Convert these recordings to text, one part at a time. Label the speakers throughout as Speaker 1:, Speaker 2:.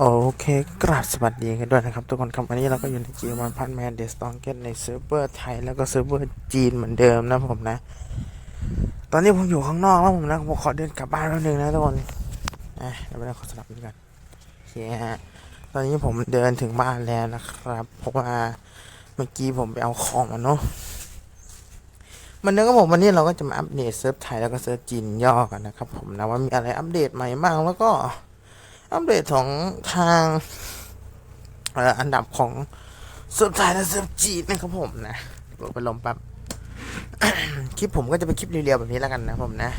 Speaker 1: โอเคกราบสวัสดีกันด้วยนะครับ ทุกคนครับวันนี้เราก็อยู่ในจีวันพันแมนเดสตองเกตในเซิร์ฟเวอร์ไทยแล้วก็เซิร์ฟเวอร์จีนเหมือนเดิมนะผมนะ ตอนนี้ผมอยู่ข้างนอกแล้วผมนะผมขอเดินกลับบ้านแป๊บนึงนะทุกคนอะเดี๋ยวไปขอสลับกันโอเคฮะตอนนี้ผมเดินถึงบ้านแล้วนะครับเพราะว่าเมื่อกี้ผมไปเอาของมาเนาะมันเนื่องกับผมวันนี้เราก็จะมาอัปเดตเซิร์ฟไทยแล้วก็เซิร์ฟจีนย่อกันนะครับผมนะว่ามีอะไรอัปเดตใหม่บ้างแล้วก็ อัปเดตของทางอันดับของเซิร์ฟไทยและเซิร์ฟจีนนะครับผมนะเดี๋ยวไปลมแป๊บคลิปผมก็จะเป็นคลิปเรียวๆแบบนี้แล้วกันนะผมนะ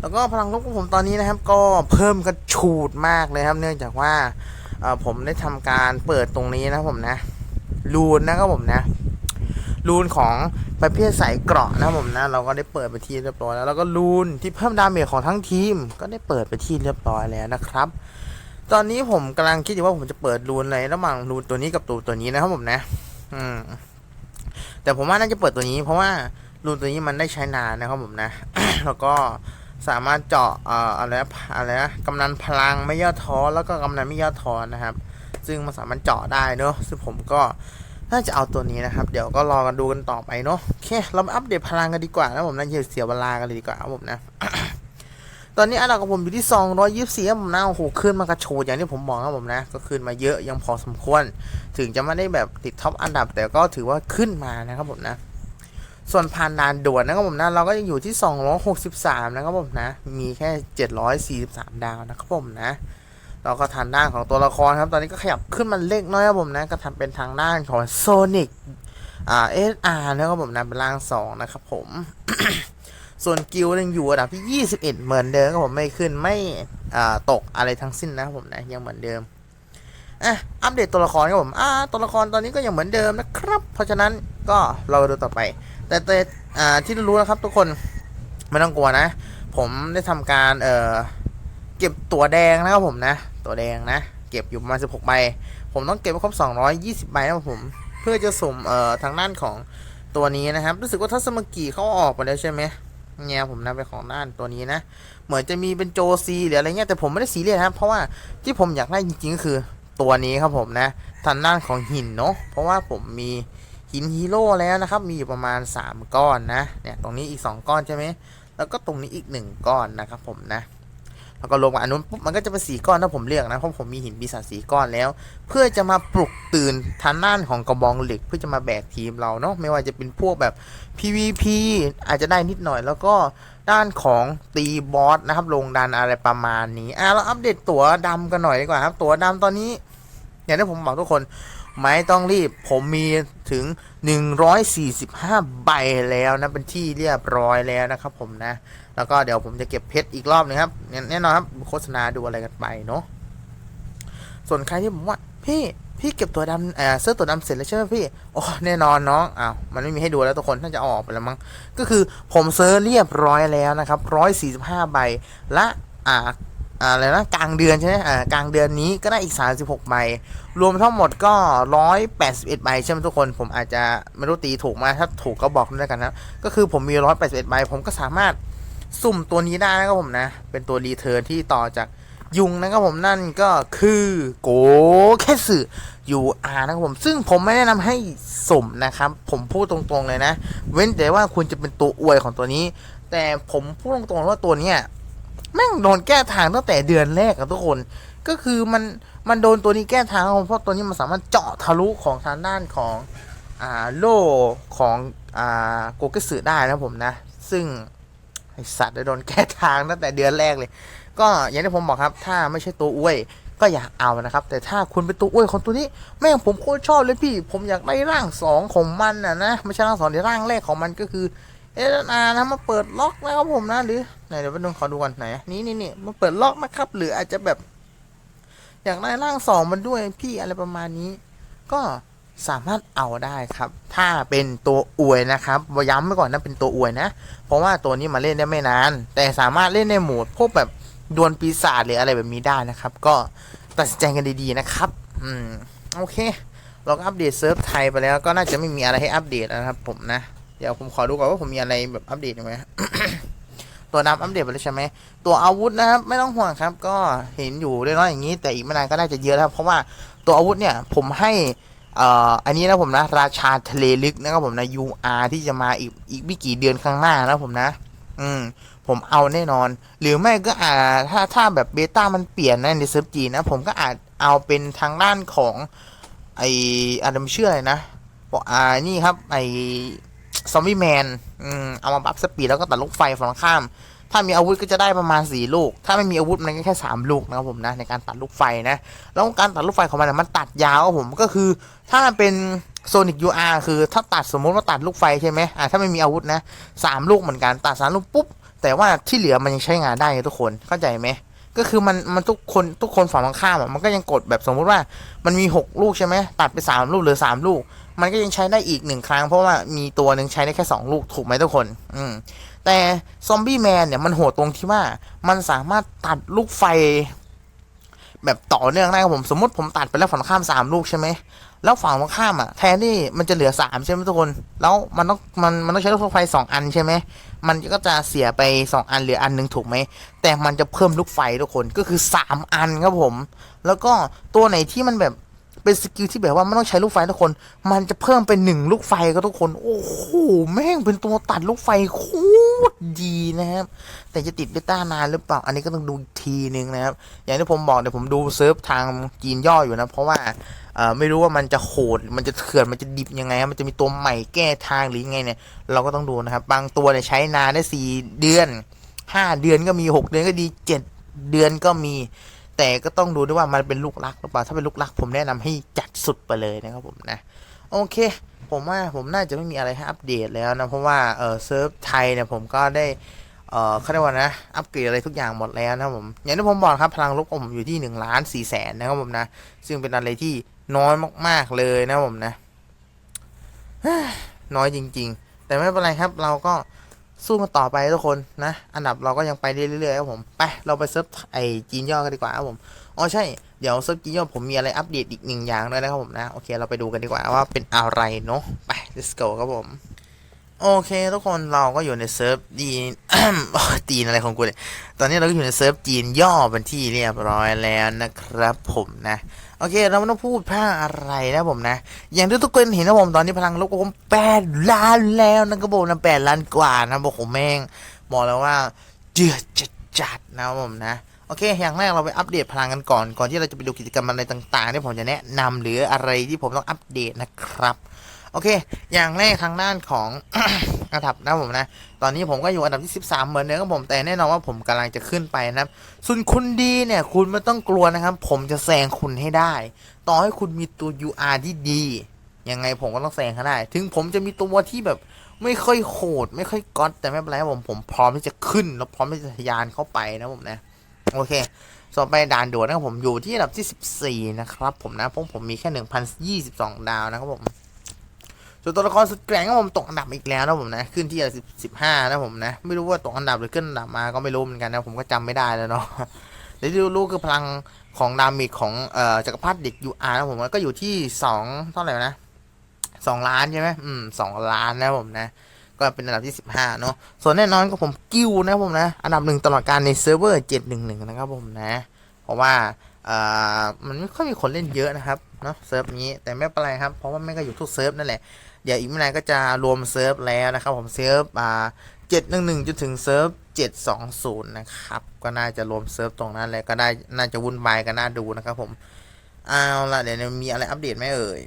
Speaker 1: แล้วก็พลังลบของผมตอนนี้นะครับ ก็เพิ่มกระฉูดมากเลยครับ เนื่องจากว่าผมได้ทำการเปิดตรงนี้นะผมนะรูนนะครับผมนะ รูนของประเภทสายเกราะนะครับผมนะเราก็ได้เปิดไปที่เรียบร้อยแล้วแล้วก็รูนที่เพิ่มดาเมจของทั้งทีม ก็ได้เปิดไปที่เรียบร้อยแล้วนะครับ ตอนนี้ผมกำลังคิดอยู่ว่าผมจะเปิดรูนอะไรระหว่างรูนตัวนี้กับตัวตัวนี้นะครับผมนะ อืมแต่ผมว่าน่าจะเปิดตัวนี้ เพราะว่ารูนตัวนี้มันได้ใช้นานนะครับผมนะ แล้วก็สามารถเจาะเอ่ออะไรอะไรนะกำนันพลังไม่ย่อท้อแล้วก็กำนันไม่ย่อท้อนะครับ ซึ่งมันสามารถเจาะได้เนอะซึ่งผมก็ น่าจะเอาตัวนี้นะครับ เดี๋ยวก็รอกันดูกันต่อไปเนาะโอเค เรามาอัปเดตพลังกันดีกว่านะผมนะอย่าเสียเวลากันเลยดีกว่าครับผมนะ ตอนนี้อันดับของผมอยู่ที่ 224ครับผมนะโอ้โหขึ้นมากระโชดอย่างที่ผมบอกครับผมนะ ก็ขึ้นมาเยอะยังพอสมควร ถึงจะไม่ได้แบบติดท็อปอันดับแต่ก็ถือว่าขึ้นมานะครับผมนะส่วนผ่านด่านด่วนนะครับผมนะเราก็ยังอยู่ที่ 263 นะครับผมนะ มีแค่ 743 ดาวนะครับผมนะ เราก็ทางด้านของตัวละครครับ ตอนนี้ก็ขยับขึ้นมาเล็กน้อยครับผมนะ ก็ทำเป็นทางด้านของโซนิกอ่าเอสอาร์นะครับผมนะเป็นร่างสองนะครับผม ส่วนกิลยังอยู่อันดับที่ 21 เหมือนเดิมครับผมไม่ขึ้นไม่อ่าตกอะไรทั้งสิ้นนะครับผมนะยังเหมือนเดิมอะอัปเดตตัวละครครับผมอ่าตัวละครตอนนี้ก็ยังเหมือนเดิมนะครับ เพราะฉะนั้นก็เราดูต่อไป แต่แต่อ่าที่รู้นะครับทุกคนไม่ต้องกลัวนะ ผมได้ทำการเอ่อเก็บตัวแดงนะครับผมนะ ตัวแดงนะ เก็บอยู่ประมาณ 16 ใบ ผมต้องเก็บให้ครบ 220 ใบนะครับผม เพื่อจะสุ่มเอ่อทางด้านของตัวนี้นะครับ รู้สึกว่าทัศมกีเขาออกไปแล้วใช่ไหมเนี่ยผมนะเป็นของด้านตัวนี้นะ เหมือนจะมีเป็นโจซีหรืออะไรเงี้ยแต่ผมไม่ได้ซีเรียสนะครับ เพราะว่าที่ผมอยากได้จริงๆก็คือตัวนี้ครับผมนะทางด้านของหินเนาะเพราะว่าผมมีหินฮีโร่แล้วนะครับ มีอยู่ประมาณ 3 ก้อนนะเนี่ยตรงนี้อีก 2 ก้อนใช่ไหมแล้วก็ตรงนี้อีก 1 ก้อนนะครับผมนะ แล้วก็ลงมาอันนู้นปุ๊บมันก็จะเป็นสีก้อนถ้าผมเลือกนะเพราะผมมีหินปีศาจสีก้อนแล้ว เพื่อจะมาปลุกตื่นทางด้านของกระบองเหล็ก เพื่อจะมาแบกทีมเราเนาะไม่ว่าจะเป็นพวกแบบ PVP อาจจะได้นิดหน่อย แล้วก็ด้านของตีบอสนะครับลงดันอะไรประมาณนี้อะเราอัปเดตตัวดำกันหน่อยดีกว่าครับ ตัวดำตอนนี้อย่างที่ผมบอกทุกคนไม่ต้องรีบผมมีถึง 145 ใบแล้วนะเป็นที่เรียบร้อยแล้วนะครับผมนะ แล้วก็เดี๋ยวผมจะเก็บเพชรอีกรอบนึงครับแน่นอนครับโฆษณาดูอะไรกันไปเนาะส่วนใครที่ผมว่าพี่พี่เก็บตัวดำเออเสื้อตัวดำเสร็จแล้วใช่ไหมพี่โอ้แน่นอนน้องอ้าวมันไม่มีให้ดูแล้วทุกคนน่าจะออกไปแล้วมั้งก็คือผมเซิร์เรียบร้อยแล้วนะครับร้อยสี่สิบห้าใบและอ่าอะไรนะกลางเดือนใช่ไหมอ่ากลางเดือนนี้ก็ได้อีก 36ใบรวมทั้งหมดก็ 181ใบใช่ไหมทุกคน ผมอาจจะไม่รู้ตีถูกไหมาถ้าถูกก็บอกด้วยกันนะก็คือผมมี 181ใบผมก็สามารถ สุ่มตัวนี้ได้นะครับผมนะ เป็นตัวรีเทิร์นที่ต่อจากยุงนะครับผมนั่นก็คือโกแคสึยูอาร์นะครับผมซึ่งผมไม่แนะนำให้สุ่มนะครับ ผมพูดตรงๆเลยนะ เว้นแต่ว่าคุณจะเป็นตัวอวยของตัวนี้ แต่ผมพูดตรงๆว่าตัวเนี้ยแม่งโดนแก้ทางตั้งแต่เดือนแรกอะทุกคน ก็คือมันมันโดนตัวนี้แก้ทางเพราะตัวนี้มันสามารถเจาะทะลุของทางด้านของอ่าโล่ของอ่าโกเกสึได้นะครับผมนะ ซึ่ง ไอสัตว์ได้โดนแก้ทางตั้งแต่เดือนแรกเลย ก็อย่างที่ผมบอกครับ ถ้าไม่ใช่ตัวอ้วยก็อยากเอานะครับ แต่ถ้าคุณเป็นตัวอ้วยของตัวนี้แม่งผมโคตรชอบเลยพี่ ผมอยากได้ร่างสองของมันนะนะไม่ใช่ร่างสองเดี๋ยวร่างแรกของมันก็คือเอสอานะมาเปิดล็อกนะครับผมนะหรือไหนเดี๋ยวไปดูขอดูก่อนไหนนี่นี่นี่มาเปิดล็อกนะครับ หรืออาจจะแบบ อยากได้ร่างสองมันด้วยพี่อะไรประมาณนี้ ก็ สามารถเอาได้ครับ ถ้าเป็นตัวอวยนะครับย้ำไว้ก่อนนะเป็นตัวอวยนะ เพราะว่าตัวนี้มาเล่นได้ไม่นาน แต่สามารถเล่นในโหมดพวกแบบดวลปีศาจหรืออะไรแบบนี้ได้นะครับ ก็ตัดสินใจกันดีๆนะครับ อืมโอเค เราก็อัปเดตเซิร์ฟไทยไปแล้วก็น่าจะไม่มีอะไรให้อัปเดตนะครับ ผมนะ เดี๋ยวผมขอดูก่อนว่าผมมีอะไรแบบอัปเดตไหมตัวดำอัปเดตไปแล้วใช่ไหมตัวอาวุธนะครับไม่ต้องห่วงครับ ก็เห็นอยู่เล็กน้อยอย่างนี้ แต่อีกไม่นานก็น่าจะเยอะแล้วเพราะว่าตัวอาวุธเนี่ยผมให้ เอ่ออันนี้นะผมนะราชาทะเลลึกนะครับผมนะ UR ที่จะมาอีกอีกไม่กี่เดือนข้างหน้านะผมนะ อืมผมเอาแน่นอน หรือไม่ก็อาจถ้าถ้าแบบเบต้ามันเปลี่ยนนะในเซิร์ฟจีนะ ผมก็อาจเอาเป็นทางด้านของไออะไรมันชื่ออะไรนะบอกอ่านี่ครับไอซอมบี้แมนอืมเอามาบัฟสปีดแล้วก็ตัดลูกไฟฝั่งข้าม ถ้ามีอาวุธก็จะได้ประมาณสี่ลูก ถ้าไม่มีอาวุธมันก็แค่สามลูกนะครับผมนะในการตัดลูกไฟนะ แล้วการตัดลูกไฟของมันนะมันตัดยาวครับผมก็คือ ถ้าเป็นโซนิก UR คือถ้าตัดสมมติว่าตัดลูกไฟใช่ไหมอ่าถ้าไม่มีอาวุธนะสามลูกเหมือนกันตัดสามลูกปุ๊บ แต่ว่าที่เหลือมันยังใช้งานได้ทุกคนเข้าใจไหมก็คือมันมันทุกคนทุกคนฝั่งตรงข้ามอะมันก็ยังกดแบบสมมุติว่ามันมีหกลูกใช่ไหมตัดไปสามลูกเหลือสามลูก มันก็ยังใช้ได้อีกหนึ่งครั้ง เพราะว่ามีตัวหนึ่งใช้ได้แค่สองลูกถูกไหมทุกคน อืม แต่ซอมบี้แมนเนี่ยมันโหดตรงที่ว่า มันสามารถตัดลูกไฟ แบบต่อเนื่องได้ครับผมสมมติผมตัดไปแล้วฝั่งข้ามสามลูกใช่ไหมแล้วฝั่งตรงข้ามอะแทนที่มันจะเหลือสามใช่ไหมทุกคน แล้วมันต้องมันมันต้องใช้ลูกไฟสองอันใช่ไหมมันก็จะเสียไปสองอันเหลืออันหนึ่งถูกไหมแต่มันจะเพิ่มลูกไฟทุกคนก็คือสามอันครับผม แล้วก็ตัวไหนที่มันแบบ เป็นสกิลที่แบบว่าไม่ต้องใช้ลูกไฟทุกคน มันจะเพิ่มเป็นหนึ่งลูกไฟก็ทุกคน โอ้โห แม่งเป็นตัวตัดลูกไฟโคตรดีนะครับ แต่จะติดเบต้านานหรือเปล่า อันนี้ก็ต้องดูทีนึงนะครับ อย่างที่ผมบอกเดี๋ยวผมดูเซิร์ฟทางจีนย่ออยู่นะ เพราะว่าไม่รู้ว่ามันจะโหด มันจะเถื่อน มันจะดิบยังไง มันจะมีตัวใหม่แก้ทางหรือยังไงเนี่ย เราก็ต้องดูนะครับ บางตัวเนี่ยใช้นานได้สี่เดือนห้าเดือนก็มีหกเดือนก็ดีเจ็ดเดือนก็มี แต่ก็ต้องดูด้วยว่ามันเป็นลูกรักหรือเปล่า ถ้าเป็นลูกรักผมแนะนำให้จัดสุดไปเลยนะครับผมนะ โอเค ผมว่าผมน่าจะไม่มีอะไรให้อัปเดตแล้วนะ เพราะว่าเออเซิร์ฟไทยเนี่ยผมก็ได้เอ่อเขาเรียกว่านะ อัปเกรดอะไรทุกอย่างหมดแล้วนะผม อย่างที่ผมบอกครับ พลังลบของผมอยู่ที่1นึ่งล้านสี่แสนนะครับผมนะ ซึ่งเป็นอะไรที่น้อยมาก ๆเลยนะผมนะ น้อยจริง ๆ แต่ไม่เป็นไรครับเราก็ สู้กันต่อไปทุกคนนะ อันดับเราก็ยังไปเรื่อยๆครับผม ไป เราไปเซิร์ฟไอจีนย่อกันดีกว่าครับผม อ๋อใช่ เดี๋ยวเซิร์ฟจีนย่อผมมีอะไรอัปเดตอีกหนึ่งอย่างด้วยนะครับผมนะ โอเค เราไปดูกันดีกว่าว่าเป็นอะไรเนาะ ไป let's go ครับผม โอเค ทุกคนเราก็อยู่ในเซิร์ฟจีนจีนอะไรของกูเนี่ย ตอนนี้เราก็อยู่ในเซิร์ฟจีนย่อเป็นที่เรียบร้อยแล้วนะครับผมนะ โอเค เราไม่ต้องพูดพลาอะไรนะผมนะ อย่างที่ทุกคนเห็นนะผมตอนนี้พลังลบของผมแปดล้านแล้วนะครับผมนะแปดล้านกว่านะบอกผมแม่งบอกแล้วว่าเจือดจัดจัดนะผมนะโอเค อย่างแรกเราไปอัปเดตพลังกันก่อนก่อนที่เราจะไปดูกิจกรรมอะไรต่างๆที่ผมจะแนะนำหรืออะไรที่ผมต้องอัปเดตนะครับ โอเค อย่างแรกทางด้านของ อันดับนะผมนะ ตอนนี้ผมก็อยู่อันดับที่ 13 เหมือนเดิมครับผม แต่แน่นอนว่าผมกำลังจะขึ้นไปนะครับ ส่วนคุณดีเนี่ย คุณไม่ต้องกลัวนะครับ ผมจะแซงคุณให้ได้ ต่อให้คุณมีตัว UR ที่ดี ยังไงผมก็ต้องแซงเขาได้ ถึงผมจะมีตัวที่แบบไม่ค่อยโหด ไม่ค่อยก๊อตแต่ไม่เป็นไรครับผมผมพร้อมที่จะขึ้น แล้วพร้อมที่จะทะยานเข้าไปนะผมนะ โอเคต่อไปด่านด่วนนะครับผมอยู่ที่อันดับที่ 14 นะครับผมนะเพราะผมมีแค่ 1,022 ดาวนะครับผม ส่วนตัวละครสุดแกร่งก็ผมตกอันดับอีกแล้วนะผมนะ ขึ้นที่อันดับสิบห้านะผมนะ ไม่รู้ว่าตกอันดับหรือขึ้นอันดับมาก็ไม่รู้เหมือนกันนะ ผมก็จำไม่ได้แล้วเนาะแต่ที่รู้คือพลังของดามิกของเอ่อจักรพรรดิเด็กยูอาร์นะผมก็อยู่ที่สองเท่าไหร่นะสองล้านใช่ไหมอืมสองล้านนะผมนะ ก็เป็นอันดับที่สิบห้าเนาะส่วนแน่นอนก็ผมกิ้วนะผมนะ อันดับหนึ่งตลอดการในเซิร์ฟเวอร์เจ็ดหนึ่งหนึ่งนะครับผมนะ เพราะว่าเอ่อมันไม่ค่อยมีคนเล่นเยอะนะครับเนาะเซิร์ฟนี้แต่ไม่เป็นไรครับ เพราะว่าแม่ก็อยู่ทุกเซิร์ฟนั่นแหละ เดี๋ยวอีกไม่นานก็จะรวมเซิร์ฟแล้วนะครับผมเซิร์ฟอ่าเจ็ดหนึ่งหนึ่งจนถึงเซิร์ฟเจ็ดสองศูนย์นะครับ ก็น่าจะรวมเซิร์ฟตรงนั้นเลยก็ได้น่าจะวุ่นวายกันน่าดูนะครับผมเอาละเดี๋ยวมีอะไรอัปเดตไหมเอ่ย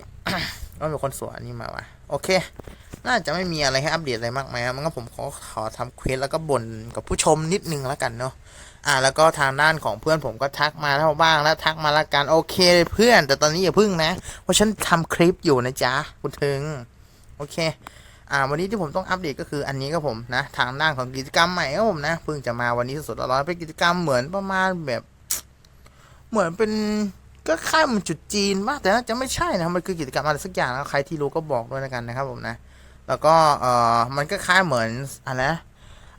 Speaker 1: ก็มีคนสวนนี่มาวะโอเค น่าจะไม่มีอะไรให้อัปเดตอะไรมากมายครับมันก็ผมขอขอทำเควสแล้วก็บ่นกับผู้ชมนิดนึงแล้วกันเนาะอ่าแล้วก็ทางด้านของเพื่อนผมก็ทักมาเท่าบ้างแล้วทักมาละกันโอเคเพื่อนแต่ตอนนี้อย่าพึ่งนะ เพราะฉันทำคลิปอยู่นะจ๊ะคุณถึง โอเคอ่าวันนี้ที่ผมต้องอัปเดตก็คืออันนี้ก็ผมนะทางด้านของกิจกรรมใหม่ก็ผมนะเพิ่งจะมาวันนี้สดๆร้อนๆเป็นกิจกรรมเหมือนประมาณแบบ เหมือนเป็นก็ค่ายเหมันจุดจีนมากแต่น่าจะไม่ใช่นะมันคือกิจกรรมอะไรสักอย่างนะใครที่รู้ก็บอกด้วยนะกันนะครับผมนะ แล้วก็เอ่อมันก็คล้ายเหมือนอะไรนะ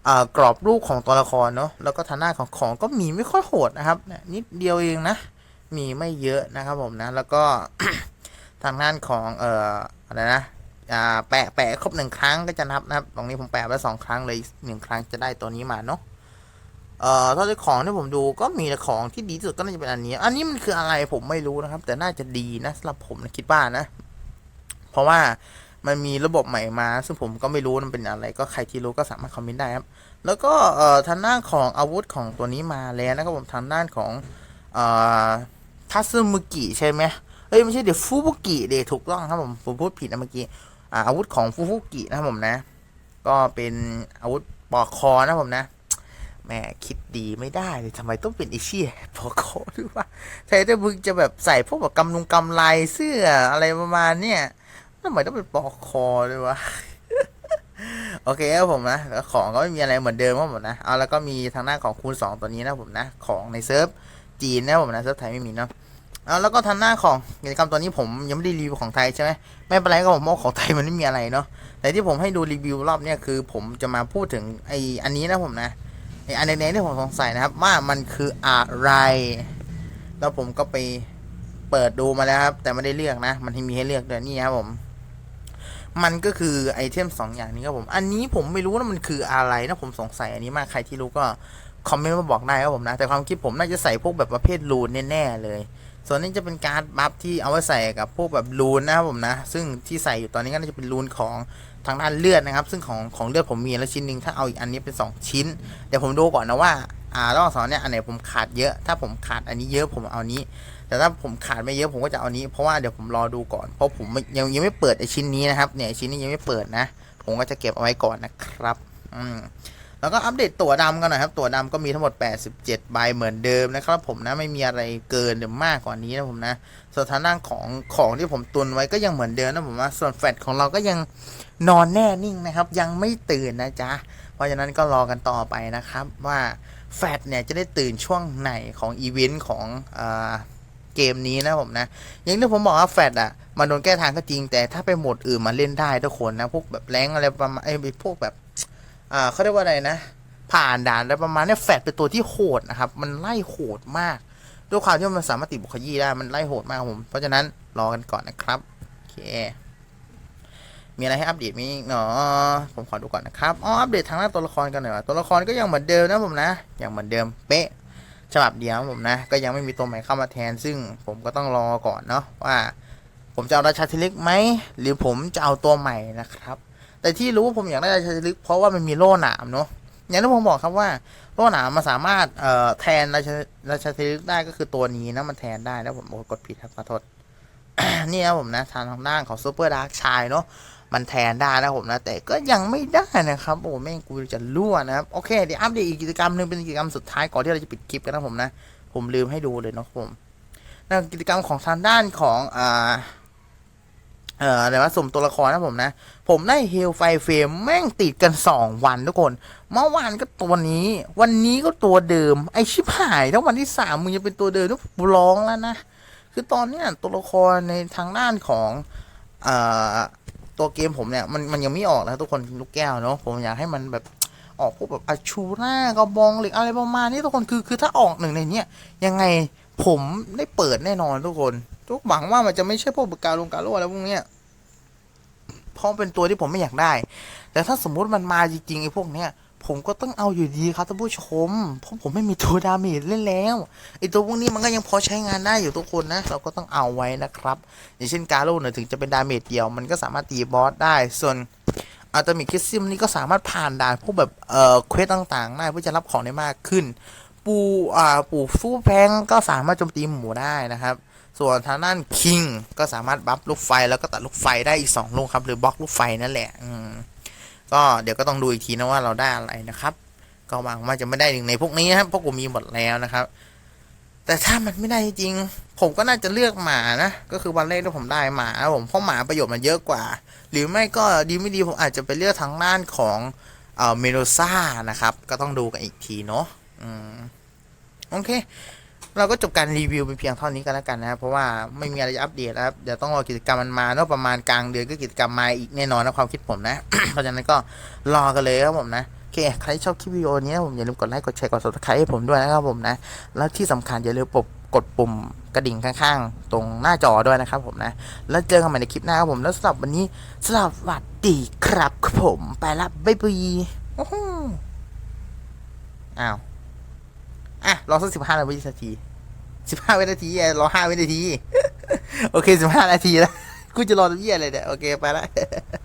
Speaker 1: เอ่อกรอบรูปของตัวละครเนาะแล้วก็ทางด้านของของก็มีไม่ค่อยโหดนะครับนิดเดียวเองนะ มีไม่เยอะนะครับผมนะ แล้วก็ทางด้านของเอ่ออะไรนะ แปะแปะครบหนึ่งครั้งก็จะนับนะครับ ตรงนี้ผมแปะไว้สองครั้งเลยหนึ่งครั้งจะได้ตัวนี้มาเนาะเอ่อเท่าที่ของที่ผมดูก็มีแต่ของที่ดีที่สุดก็น่าจะเป็นอันนี้ อันนี้มันคืออะไรผมไม่รู้นะครับ แต่น่าจะดีนะสำหรับผมนะคิดว่านะ เพราะว่ามันมีระบบใหม่มา ซึ่งผมก็ไม่รู้มันเป็นอะไร ก็ใครที่รู้ก็สามารถคอมเมนต์ได้ครับ แล้วก็เอ่อทางด้านของอาวุธของตัวนี้มาแล้วนะครับผมทางด้านของเอ่อทัซึมุกิใช่ไหมเอ้ยไม่ใช่เดี๋ยวฟูบุกิเดี๋ยวถูกต้องครับผมผมพูดผิดนะเมื่อกี้ อาวุธของฟูบุกินะผมนะ ก็เป็นอาวุธปอกคอนะผมนะแหม่คิดดีไม่ได้เลยทำไมต้องเป็นอเชี่ปอกคอหรือว่าแทนที่มึงจะแบบใส่พวกแบบกำนุงกำไรเสื้ออะไรประมาณเนี้ยทำไมต้องเป็นปอกคอด้วยวะโอเคครับผมนะแล้วของก็ไม่มีอะไรเหมือนเดิมครับผมนะเอาแล้วก็มีทางหน้าของคูณ2ตัวนี้นะผมนะ ของในเซิร์ฟจีนนะผมนะเซิร์ฟไทยไม่มีเนาะ เอาแล้วก็ทางหน้าของกิจกรรมตัวนี้ผมยังไม่ได้รีวิวของไทยใช่ไหมไม่เป็นไรก็ผมบอกของไทยมันไม่มีอะไรเนาะแต่ที่ผมให้ดูรีวิวรอบเนี้ยคือผมจะมาพูดถึงไออันนี้นะผมนะไออันนี้ที่ผมสงสัยนะครับ ว่ามันคืออะไร แล้วผมก็ไปเปิดดูมาแล้วครับ แต่ไม่ได้เลือกนะ มันมีให้เลือกด้วยนี่ครับผม มันก็คือไอเทมสองอย่างนี้ครับผม อันนี้ผมไม่รู้นะมันคืออะไรนะผมสงสัยอันนี้มากใครที่รู้ก็คอมเมนต์มาบอกได้ครับผมนะแต่ความคิดผมน่าจะใส่พวกแบบประเภทรูนแน่ๆเลย ส่วนนี้จะเป็นการ์ดบัฟที่เอาไว้ใส่กับพวกแบบรูนนะครับผมนะ ซึ่งที่ใส่อยู่ตอนนี้ก็น่าจะเป็นรูนของทางด้านเลือดนะครับ ซึ่งของของเลือดผมมีแล้วชิ้นหนึ่งถ้าเอาอีกอันนี้เป็นสองชิ้น เดี๋ยวผมดูก่อนนะว่าอ่าระหว่างสองเนี่ยอันไหนผมขาดเยอะ ถ้าผมขาดอันนี้เยอะผมเอานี้ แต่ถ้าผมขาดไม่เยอะผมก็จะเอานี้ เพราะว่าเดี๋ยวผมรอดูก่อน เพราะผมยังยังไม่เปิดไอชิ้นนี้นะครับ เนี่ยชิ้นนี้ยังไม่เปิดนะ ผมก็จะเก็บเอาไว้ก่อนนะครับ อืม แล้วก็อัปเดตตั๋วดำกันหน่อยครับ ตั๋วดำก็มีทั้งหมด 87 ใบเหมือนเดิมนะครับผมนะ ไม่มีอะไรเกินหรือมากกว่านี้นะผมนะส่วนทางด้านของของที่ผมตุนไว้ก็ยังเหมือนเดิมนะผมว่าส่วนแฟตของเราก็ยังนอนแน่นิ่งนะครับ ยังไม่ตื่นนะจ๊ะ เพราะฉะนั้นก็รอกันต่อไปนะครับ ว่าแฟตเนี่ยจะได้ตื่นช่วงไหนของอีเวนต์ของอ่าเกมนี้นะผมนะ อย่างที่ผมบอกว่าแฟตอะมันโดนแก้ทางก็จริงแต่ถ้าไปโหมดอื่นมาเล่นได้ทุกคนนะพวกแบบแรงอะไรประมาณไอ้พวกแบบ อ่าเขาเรียกว่าอะไรนะ ผ่านด่านอะไรประมาณนี้แฟตเป็นตัวที่โหดนะครับ มันไล่โหดมาก ด้วยความที่มันสามารถติดบุคยีได้ มันไล่โหดมากผม เพราะฉะนั้นรอกันก่อนนะครับโอเคมีอะไรให้อัปเดตมีเนาะผมขอดูก่อนนะครับ อ๋อ อัปเดตทางหน้าตัวละครกันหน่อยว่าตัวละครก็ยังเหมือนเดิมนะผมนะ ยังเหมือนเดิมเป๊ะ ฉบับเดียวผมนะ ก็ยังไม่มีตัวใหม่เข้ามาแทน ซึ่งผมก็ต้องรอก่อนเนาะว่า ผมจะเอาราชาทเล็กไหม หรือผมจะเอาตัวใหม่นะครับ แต่ที่รู้ว่าผมอยากได้ราชาล็กเพราะว่ามันมีโล่หนามเนาะอย่างที่ผมบอกครับว่าโล่หนามมันสามารถเอ่อแทนราชาราชาเทเล็กได้ก็คือตัวนี้นะมันแทนได้แล้วผมกดผิดครับขอโทษนี่นะผมนะทางทางด้านของซูเปอร์ดาร์กชายเนาะมันแทนได้นะผมนะ แต่ก็ยังไม่ได้นะครับโอ้แม่งกูจะรั่วนะครับ โอเคเดี๋ยวอัปเดตอีกกิจกรรมหนึ่งเป็นกิจกรรมสุดท้ายก่อนที่เราจะปิดคลิปกันนะผมนะ ผมลืมให้ดูเลยเนาะผมนั่นกิจกรรมของทางด้านของอ่า เอ่ออะไรว่าสมตัวละครนะผมนะ ผมได้เฮลไฟเฟมแม่งติดกันสองวันทุกคน เมื่อวานก็ตัวนี้ วันนี้ก็ตัวเดิม ไอชิบหายถ้าวันที่สามมึงจะเป็นตัวเดิมทุกร้องแล้วนะ คือตอนเนี้ยตัวละครในทางด้านของเอ่อตัวเกมผมเนี่ยมันมันยังไม่ออกนะทุกคนลูกแก้วเนาะผมอยากให้มันแบบออกพวกแบบอาชูร่ากระบองเหล็กอะไรประมาณนี้ทุกคนคือคือถ้าออกหนึ่งในเนี้ยยังไงผมได้เปิดแน่นอนทุกคน ทุกหวังว่ามันจะไม่ใช่พวกกาลงกาโลอะไรพวกเนี้ยเพราะเป็นตัวที่ผมไม่อยากได้ แต่ถ้าสมมุติมันมาจริงๆไอ้พวกเนี้ยผมก็ต้องเอาอยู่ดีครับท่านผู้ชมเพราะผมไม่มีตัวดาเมจเล่นแล้วไอตัวพวกนี้มันก็ยังพอใช้งานได้อยู่ทุกคนนะ เราก็ต้องเอาไว้นะครับ อย่างเช่นกาโร่เนี่ยถึงจะเป็นดาเมจเดียว มันก็สามารถตีบอสได้ ส่วนอัลตมิคิซิมนี่ก็สามารถผ่านด่านพวกแบบเอ่อเควสต่างๆได้เพื่อจะรับของได้มากขึ้น ปูอ่าปูฟูแพงก็สามารถโจมตีหมูได้นะครับ ส่วนทางด้านคิงก็สามารถบัฟลูกไฟแล้วก็ตัดลูกไฟได้อีกสองลูกครับ หรือบล็อกลูกไฟนั่นแหละก็เดี๋ยวก็ต้องดูอีกทีนะว่าเราได้อะไรนะครับ ก็หวังว่าจะไม่ได้หนึ่งในพวกนี้นะครับเพราะผมมีหมดแล้วนะครับ แต่ถ้ามันไม่ได้จริง ผมก็น่าจะเลือกหมานะ ก็คือวันแรกที่ผมได้หมาผมเพราะหมาประโยชน์มันเยอะกว่า หรือไม่ก็ดีไม่ดีผมอาจจะไปเลือกทางด้านของเอ่อเมโลซ่านะครับ ก็ต้องดูกันอีกทีเนาะอืมโอเค เราก็จบการรีวิวไปเพียงเท่านี้กันแล้วกันนะครับ เพราะว่าไม่มีอะไรจะอัปเดตแล้วครับ เดี๋ยวต้องรอกิจกรรมมันมาเนาะประมาณกลางเดือนก็กิจกรรมมาอีกแน่นอนนะความคิดผมนะ เพราะฉะนั้นก็รอกันเลยครับผมนะโอเคใครชอบคลิปวิดีโอนี้นะผมอย่าลืมกดไลค์กดแชร์กด subscribe ให้ผมด้วยนะครับผมนะ แล้วที่สำคัญอย่าลืมปบกดปุ่มกระดิ่งข้างๆ ตรงหน้าจอด้วยนะครับผมนะ แล้วเจอกันใหม่ในคลิปหน้าครับผมแล้วสำหรับวันนี้สวัสดีครับผมไปละบ๊ายบายอื้อหืออ้าวอะรอสักสิบห้านาที สิบห้าวินาทีอะรอห้าวินาที โอเคสิบห้านาทีแล้ว กูจะรอตัวเยี่ยอะไรเนี่ย โอเค ไปละ